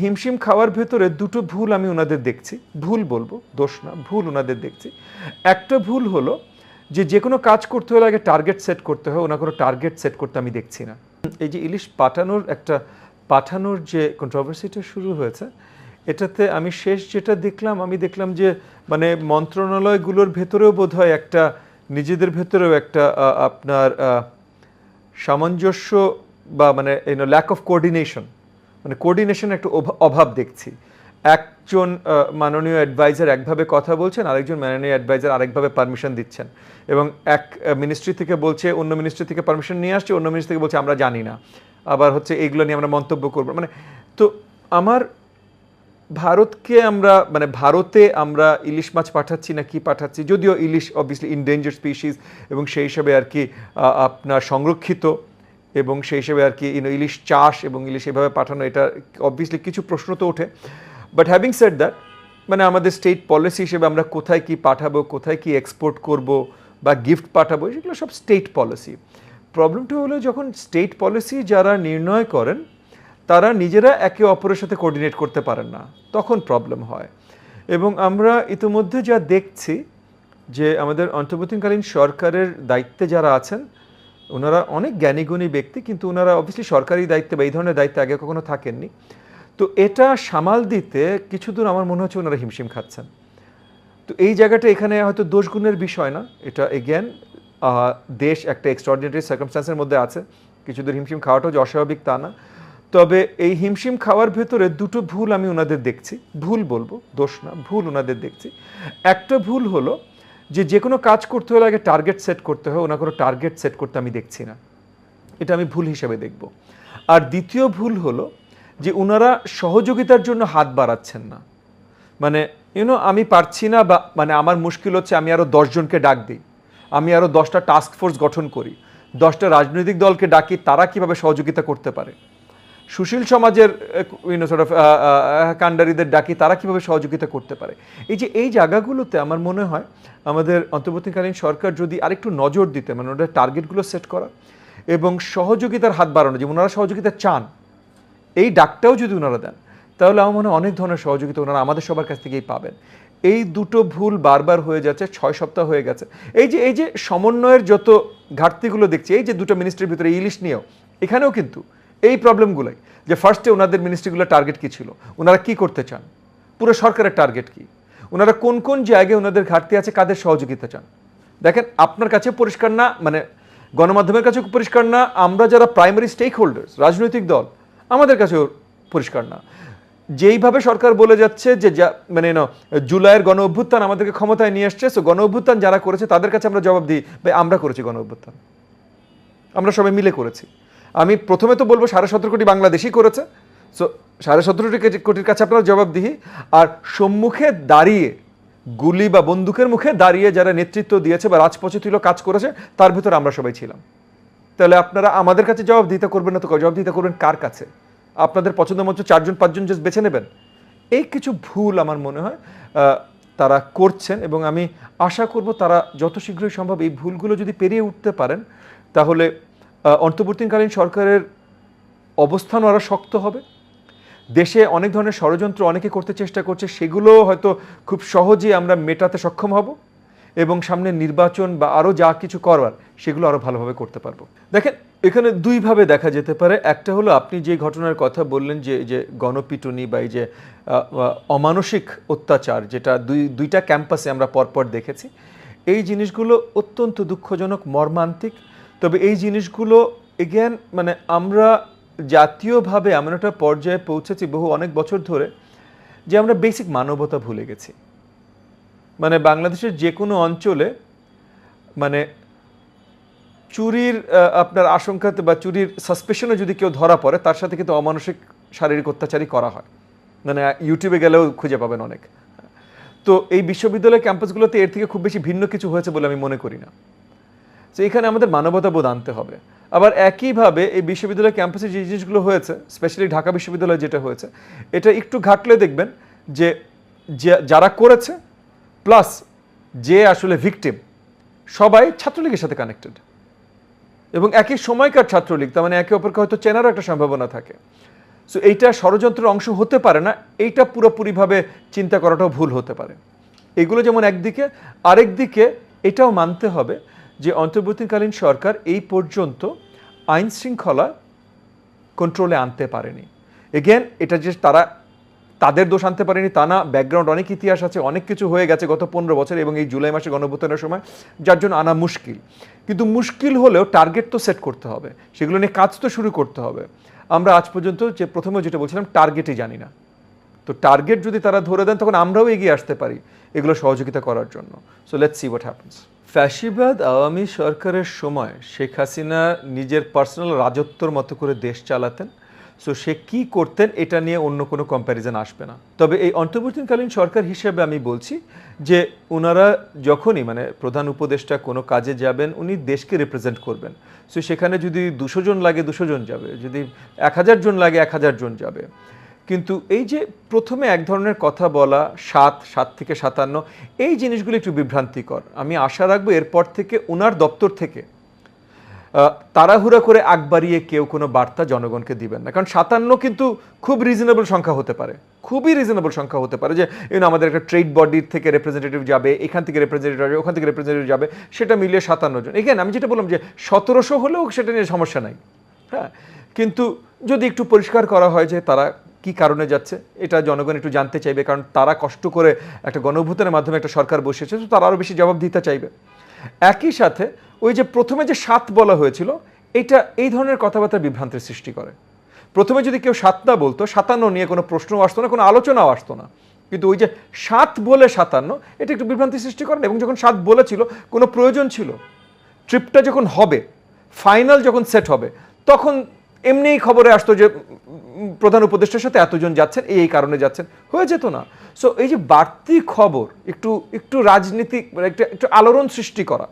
হিমশিম খাওয়ার ভেতরে দুটো ভুল আমি ওনাদের দেখছি। ভুল বলব, দোষ না, ভুল ওনাদের দেখছি। একটা ভুল হলো যে যে কোনো কাজ করতে হলে আগে টার্গেট সেট করতে হয় ওনা কোনো টার্গেট সেট করতে আমি দেখছি না। এই যে ইলিশ পাঠানোর একটা, পাঠানোর যে কন্ট্রোভার্সিটা শুরু হয়েছে, এটাতে আমি শেষ যেটা দেখলাম, আমি দেখলাম যে মানে মন্ত্রণালয়গুলোর ভেতরেও বোধহয় একটা, নিজেদের ভেতরেও একটা আপনার সামঞ্জস্য বা মানে ল্যাক অফ কোঅর্ডিনেশন মানে কোঅর্ডিনেশন একটা অভা- অভাব দেখছি। একজন মাননীয় অ্যাডভাইজার একভাবে কথা বলছেন, আরেকজন মাননীয় অ্যাডভাইজার আরেকভাবে পারমিশন দিচ্ছেন। এবং এক মিনিস্ট্রি থেকে বলছে, অন্য মিনিস্ট্রি থেকে পারমিশন নিয়ে আসছে, অন্য মিনিস্ট্রি থেকে বলছে, আমরা জানি না। আবার হচ্ছে এইগুলো নিয়ে আমরা মন্তব্য করব। মানে তো আমার ভারতকে আমরা মানে ভারতে আমরা ইলিশ মাছ পাঠাচ্ছি না কি পাঠাচ্ছি? যদিও ইলিশ অবভিয়াসলি ইনডেঞ্জার স্পিসিস এবং সেই হিসাবে আর কি আপনার সংরক্ষিত। এবং সেই হিসেবে আর কি ইনো ইলিশ চাষ এবং ইলিশ এভাবে পাঠানো, এটা অবভিয়াসলি কিছু প্রশ্ন তো ওঠে। বাট হ্যাভিং সেট দ্যাট মানে আমাদের স্টেট পলিসি হিসেবে আমরা কোথায় কি পাঠাবো, কোথায় কি এক্সপোর্ট করব বা গিফট পাঠাবো সেগুলো সব স্টেট পলিসি প্রবলেমটা হলো যখন স্টেট পলিসি যারা নির্ণয় করেন, তারা নিজেরা একে অপরের সাথে কোঅর্ডিনেট করতে পারেন না, তখন প্রবলেম হয়। এবং আমরা ইতিমধ্যে যা দেখছি যে আমাদের অন্তর্বর্তীকালীন সরকারের দায়িত্বে যারা আছেন ওনারা অনেক জ্ঞানীগুণী ব্যক্তি, কিন্তু ওনারা অবভিয়াসলি সরকারি দায়িত্বে বা এই ধরনের দায়িত্বে আগে কখনো থাকেননি। তো এটা সামাল দিতে কিছু দূর আমার মনে হচ্ছে ওনারা হিমশিম খাচ্ছেন। তো এই জায়গাটা এখানে হয়তো দোষগুণের বিষয় না, এটা এগেন দেশ একটা এক্সট্রাঅর্ডিনারি সার্কামস্টান্সের মধ্যে আছে, কিছু দূর হিমশিম খাওয়াটাও যে অস্বাভাবিক তা না। তবে এই হিমশিম খাওয়ার ভেতরে দুটো ভুল আমি ওনাদের দেখছি, ভুল বলব, দোষ না, ভুল ওনাদের দেখছি। একটা ভুল হলো যে যে কোনো কাজ করতে হলে আগে টার্গেট সেট করতে হয় ওনা কোনো টার্গেট সেট করতে আমি দেখছি না। এটা আমি ভুল হিসেবে দেখব। আর দ্বিতীয় ভুল হলো যে ওনারা সহযোগিতার জন্য হাত বাড়াচ্ছেন না। মানে ইউনো আমি পারছি না বা মানে আমার মুশকিল হচ্ছে আমি আরও দশজনকে ডাক দিই। আমি আরও দশটা টাস্ক ফোর্স গঠন করি। দশটা রাজনৈতিক দলকে ডাকি, তারা কীভাবে সহযোগিতা করতে পারে? সুশীল সমাজের ইউনো সর্ট অফ কাণ্ডারিদের ডাকি, তারা কীভাবে সহযোগিতা করতে পারে? এই যে এই জায়গাগুলোতে আমার মনে হয়, আমাদের অন্তর্বর্তীকালীন সরকার যদি আরেকটু নজর দিতে মানে ওদের টার্গেটগুলো সেট করা এবং সহযোগিতার হাত বাড়ানো যে ওনারা সহযোগিতা চান, এই ডাকটাও যদি ওনারা দেন, তাহলে আমার মনে হয় অনেক ধরনের সহযোগিতা ওনারা আমাদের সবার কাছ থেকেই পাবেন। এই দুটো ভুল বারবার হয়ে যাচ্ছে, ছয় সপ্তাহ হয়ে গেছে। এই যে এই যে সমন্বয়ের যত ঘাটতিগুলো দেখছি, এই যে দুটো মিনিস্ট্রির ভিতরে ইলিশ নিয়েও, এখানেও কিন্তু এই প্রবলেমগুলোই, যে ফার্স্টে ওনাদের মিনিস্ট্রিগুলোর টার্গেট কী ছিল? ওনারা কি করতে চান? পুরো সরকারের টার্গেট কি? ওনারা কোন কোন জায়গায় ওনাদের ঘাটতি আছে, কাদের সহযোগিতা চান? দেখেন, আপনার কাছে পরিষ্কার না মানে গণমাধ্যমের কাছে পরিষ্কার না, আমরা যারা প্রাইমারি স্টেক হোল্ডার্স রাজনৈতিক দল, আমাদের কাছেও পরিষ্কার না। যেইভাবে সরকার বলে যাচ্ছে যে যা মানে ন জুলাইয়ের গণ অভ্যুত্থান আমাদেরকে ক্ষমতায় নিয়ে আসছে সো গণ অভ্যুত্থান যারা করেছে, তাদের কাছে আমরা জবাব দিই, ভাই, আমরা করেছি গণ অভ্যুত্থান। আমরা সবাই মিলে করেছি। আমি প্রথমে তো বলব সাড়ে সতেরো কোটি বাংলাদেশই করেছে। সো সাড়ে সতেরো কোটি- কোটির কাছে আপনারা জবাব দিই আর সম্মুখে দাঁড়িয়ে, গুলি বা বন্দুকের মুখে দাঁড়িয়ে যারা নেতৃত্ব দিয়েছে বা রাজপথে তুলো কাজ করেছে, তার ভিতরে আমরা সবাই ছিলাম। তাহলে আপনারা আমাদের কাছে জবাব দিতে করবেন না তো জবাব দিতে করবেন কার কাছে? আপনাদের পছন্দ মতো চারজন, পাঁচজন জাস্ট বেছে নেবেন। এই কিছু ভুল আমার মনে হয় তারা করছেন এবং আমি আশা করব তারা যত শীঘ্রই সম্ভব এই ভুলগুলো যদি পেরিয়ে উঠতে পারেন, তাহলে অন্তর্বর্তীকালীন সরকারের অবস্থান আরও শক্ত হবে। দেশে অনেক ধরনের ষড়যন্ত্র অনেকে করতে চেষ্টা করছে, সেগুলো হয়তো খুব সহজেই আমরা মেটাতে সক্ষম হব এবং সামনে নির্বাচন বা আরও যা কিছু করার, সেগুলো আরও ভালোভাবে করতে পারব। দেখেন, এখানে দুইভাবে দেখা যেতে পারে। একটা হলো, আপনি যে ঘটনার কথা বললেন যে যে গণপিটুনি বা এই যে অমানসিক অত্যাচার, যেটা দুই, দুইটা ক্যাম্পাসে আমরা পরপর দেখেছি, এই জিনিসগুলো অত্যন্ত দুঃখজনক, মর্মান্তিক তবে এই জিনিসগুলো এগেন মানে আমরা জাতীয়ভাবে এমন একটা পর্যায়ে পৌঁছেছি বহু অনেক বছর ধরে, যে আমরা বেসিক মানবতা ভুলে গেছি। মানে বাংলাদেশের যে কোনো অঞ্চলে মানে চুরির আপনার আশঙ্কাতে বা চুরির সাসপেশনে যদি কেউ ধরা পড়ে, তার সাথে কিন্তু অমানসিক শারীরিক অত্যাচারই করা হয়। মানে ইউটিউবে গেলেও খুঁজে পাবেন অনেক। তো এই বিশ্ববিদ্যালয় ক্যাম্পাসগুলোতে এর থেকে খুব বেশি ভিন্ন কিছু হয়েছে বলে আমি মনে করি না। তো এখানে আমাদের মানবতা বোধ আনতে হবে। আবার একইভাবে এই বিশ্ববিদ্যালয় ক্যাম্পাসে যে জিনিসগুলো হয়েছে স্পেশালি ঢাকা বিশ্ববিদ্যালয়ে যেটা হয়েছে, এটা একটু ঘাটলে দেখবেন যে যারা করেছে প্লাস যে আসলে ভিকটিম সবাই ছাত্রলীগের সাথে কানেক্টেড এবং একই সময়কার ছাত্রলীগ, তার মানে একে অপরকে হয়তো চেনারও একটা সম্ভাবনা থাকে। সো এইটা ষড়যন্ত্রের অংশ হতে পারে না, এইটা পুরোপুরিভাবে চিন্তা করাটাও ভুল হতে পারে। এগুলো যেমন একদিকে আরেক দিকে এটাও মানতে হবে যে অন্তর্বর্তীকালীন সরকার এই পর্যন্ত আইন শৃঙ্খলা কন্ট্রোলে আনতে পারেনি। এগেন এটা যে তারা তাদের দোষ আনতে পারেনি তা না ব্যাকগ্রাউন্ড অনেক ইতিহাস আছে, অনেক কিছু হয়ে গেছে গত পনেরো বছর এবং এই জুলাই মাসে গণভূতানের সময়, যার জন্য আনা মুশকিল। কিন্তু মুশকিল হলেও টার্গেট তো সেট করতে হবে। সেগুলো নিয়ে কাজ তো শুরু করতে হবে। আমরা আজ পর্যন্ত যে প্রথমে যেটা বলছিলাম টার্গেটই জানি না। তো টার্গেট যদি তারা ধরে দেন, তখন আমরাও এগিয়ে আসতে পারি এগুলো সহযোগিতা করার জন্য। So let's see what happens ফ্যাসিবাদ আওয়ামী সরকারের সময় শেখ হাসিনা নিজের পার্সোনাল রাজত্বর মতো করে দেশ চালাতেন। সো সে কি করতেন এটা নিয়ে অন্য কোনো কম্প্যারিজন আসবে না। তবে এই অন্তর্বর্তীকালীন সরকার হিসেবে আমি বলছি যে ওনারা যখনই মানে প্রধান উপদেষ্টা কোনো কাজে যাবেন, উনি দেশকে রিপ্রেজেন্ট করবেন। সো সেখানে যদি দুশো জন লাগে, দুশো জন যাবে। যদি এক হাজার জন লাগে, এক হাজার জন যাবে। কিন্তু এই যে প্রথমে এক ধরনের কথা বলা, সাত সাত থেকে সাতান্ন, এই জিনিসগুলো একটু বিভ্রান্তিকর। আমি আশা রাখব এরপর থেকে ওনার দপ্তর থেকে তাড়াহুড়া করে আগ বাড়িয়ে কেউ কোনো বার্তা জনগণকে দিবেন না। কারণ সাতান্ন কিন্তু খুব রিজনেবল সংখ্যা হতে পারে। খুবই রিজনেবল সংখ্যা হতে পারে যে ইউনো আমাদের একটা ট্রেড বডির থেকে রিপ্রেজেন্টেটিভ যাবে, এখান থেকে রিপ্রেজেন্টেটিভ যাবে, ওখান থেকে রিপ্রেজেন্টেটিভ যাবে, সেটা মিলিয়ে সাতান্ন জন। এখানে আমি যেটা বললাম যে, সতেরোশো হলেও সেটা নিয়ে সমস্যা নাই। হ্যাঁ? কিন্তু যদি একটু পরিষ্কার করা হয় যে, তারা কি কারণে যাচ্ছে, এটা জনগণ একটু জানতে চাইবে, কারণ তারা কষ্ট করে একটা গণভূতানের মাধ্যমে একটা সরকার বসেছে তো তারা আরও বেশি জবাব দিতে চাইবে। একই সাথে ওই যে প্রথমে যে সাত বলা হয়েছিল, এটা এই ধরনের কথাবার্তা বিভ্রান্তির সৃষ্টি করে। প্রথমে যদি কেউ সাত না বলতো, সাতান্ন নিয়ে কোনো প্রশ্নও আসতো না, কোনো আলোচনাও আসতো না। কিন্তু ওই যে সাত বলে সাতান্ন, এটা একটু বিভ্রান্তি সৃষ্টি করে এবং যখন সাত বলেছিল, কোনো প্রয়োজন ছিল। ট্রিপটা যখন হবে, ফাইনাল যখন সেট হবে, তখন এমনিই খবরে আসতো যে প্রধান উপদেষ্টার সাথে এতজন যাচ্ছেন, এই কারণে যাচ্ছেন। হয়ে যেত না। সো এই যে বাড়তি খবর, একটু একটু রাজনীতিক মানে একটা, একটু আলোড়ন সৃষ্টি করা,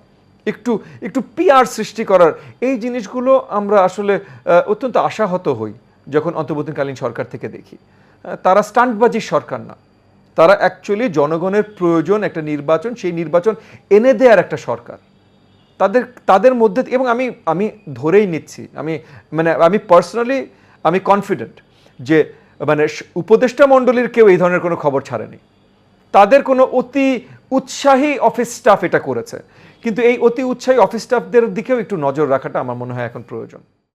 একটু একটু পিআর সৃষ্টি করার, এই জিনিসগুলো আমরা আসলে অত্যন্ত আশাহত হই, যখন অন্তর্বর্তীকালীন সরকার থেকে দেখি। তারা স্টান্টবাজির সরকার না। তারা অ্যাকচুয়ালি জনগণের প্রয়োজন একটা নির্বাচন, সেই নির্বাচন এনে দেওয়ার একটা সরকার। তাদের তাদের মধ্যে, এবং আমি আমি ধরেই নিচ্ছি, আমি মানে আমি পার্সোনালি আমি কনফিডেন্ট যে মানে উপদেষ্টা মণ্ডলীর কেউ এই ধরনের কোনো খবর ছাড়েনি। তাদের কোনো অতি উৎসাহী অফিস স্টাফ এটা করেছে। কিন্তু এই অতি উৎসাহী অফিস স্টাফদের দিকেও একটু নজর রাখাটা আমার মনে হয় এখন প্রয়োজন।